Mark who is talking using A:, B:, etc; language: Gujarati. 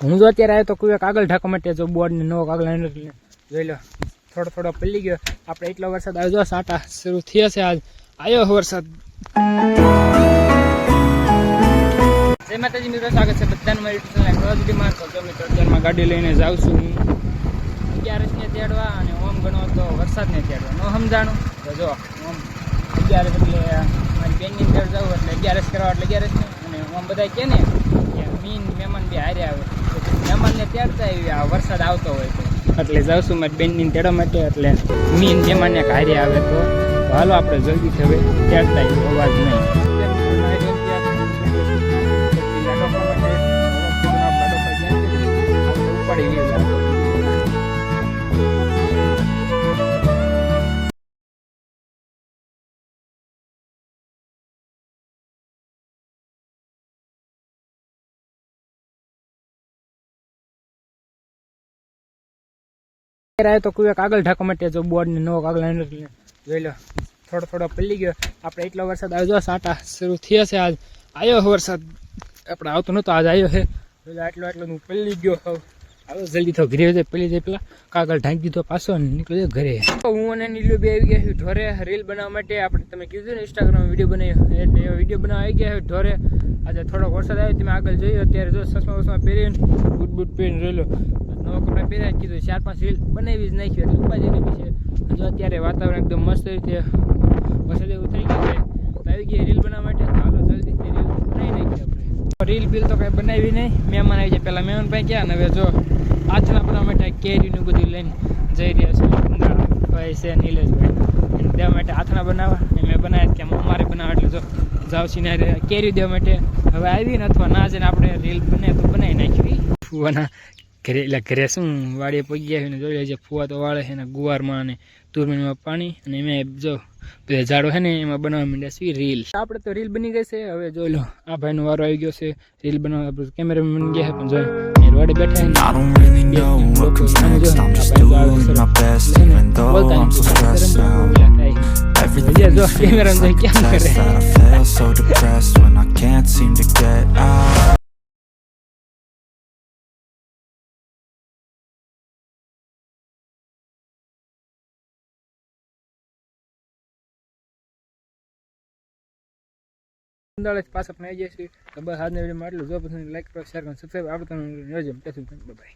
A: હું જો અત્યારે આવ્યો તો કોઈ કાગળ ઢાંકવા માટે જો બોર્ડ ને નવો કાગળ જોઈ લો, થોડો થોડો પલ્લી ગયો. આપણે એટલો વરસાદ આવ્યો સાટા શરૂ થયા છે આજ. આવ્યો વરસાદ. જય માતાજી, મિત્રો, સ્વાગત છે બધાને મારી યુટ્યુબ ચેનલ ક્રોઝડીમાં તો ગાડી લઈને જાઉં છું હું. અગિયારસને તેડવા અને ઓમ ગણો તો વરસાદને તેડવા ન સમજાણું? તો જો, ઓમ અગિયારસ એટલે મારી બેનની તેડ જાઉં, એટલે અગિયારસ કરવા, એટલે અગિયારસ ને. અને ઓમ બધા કહે ને કે મીન, મહેમાન બી હારે આવે. મહેમાનને તેડતા આવી, આ વરસાદ આવતો હોય તો. એટલે છું મારી બેનની તેડવા માટે, એટલે મીન મહેમાનને હારે આવે તો. હાલો આપણે જલ્દી થવે તેડતા આવીએ અવાજ નહીં. આવ્યો તો કોઈ કાગળ ઢાંકવા માટે જો બોર્ડ ને નવો કાગળ જોઈ લો, થોડો થોડો પલ્લી ગયો. આપણે એટલો વરસાદ આવ્યો સાટા શરૂ થયા છે આજ. આવ્યો વરસાદ. આપણે આવતો નહોતો, આજ આવ્યો છે એટલો આટલો હું પલ્લી ગયો હોવ. આવો જલ્દી તો ઘરે જાય પલ્લી જાય પેલા કાગળ ઢાંકી દીધો, પાછો નીકળી જાય ઘરે. હું અને નીલું બે આવી ગયા છું ઢોરે, રીલ બનાવવા માટે. આપણે, તમે કીધું ને ઇન્સ્ટાગ્રામ વીડિયો બનાવ્યો એટલે વીડિયો બનાવવા આવી ગયા છે ઢોરે. આજે થોડોક વરસાદ આવ્યો, તમે આગળ જોયો. અત્યારે જો સસમા વસમા પહેરીને બૂટ બૂટ પહેરીને રહેલો નવા કપડાં પહેર્યા, કીધું ચાર પાંચ રીલ બનાવી જ નાખ્યું એટલે ઉપાજી નહીં પછી. જો અત્યારે વાતાવરણ એકદમ મસ્ત રીતે વરસાદ એવું થઈ ગયું છે આવી ગયા રીલ બનાવવા માટે. હાલો જલ્દીથી રીલ બનાવી નાખીએ રીલ બિલ તો કાંઈ બનાવી નહીં. મહેમાન આવી જાય પહેલાં મહેમાન ભાઈ ગયા ને હવે જો આથણા બનાવવા માટે કેરીનું બધું લઈને જઈ રહ્યા છે ભાઈ છે નીલેશભાઈ. દેવા માટે આથણા બનાવવા. એ મેં બનાવ્યા કે અમારે બનાવવા એટલે જો જાવ સિનારે કેરી દેવા માટે હવે આવીને અથવા ના જઈને આપણે રીલ બને તો બનાવી નાખવી ફુવાના ઘરે એટલે ઘરે શું વાડીએ પગી ગયા ને જોઈ લેજે, ફુવા તો વાળે છે ને ગુવારમાં અને તુરમીનમાં પાણી અને એમાં જો ઝાડો છે ને એમાં બનાવવા માંડ્યા છે રીલ. આપણે તો રીલ બની ગઈ છે. હવે જોઈ લો, આ ભાઈનો વારો આવી ગયો છે. રીલ બનાવવા આપણે કેમેરામેન ગયા છે, પણ જો એ વાડે બેઠા
B: I don't really know what comes next. I'm just doing my best, even though I'm so stressed out. Everything
A: Yeah,
B: just
A: જો camera
B: feels
A: માં
B: like a
A: ક્યાં
B: test
A: કરે?
B: that I fail so depressed when I
A: અંદાજ પાછા પણ આવી છે તો બસ આજના વિડીયોમાં આટલું જો. પસંદ લાઈક કરો શેર કરો સબસ્ક્રાઈબ આપણે તમને બાય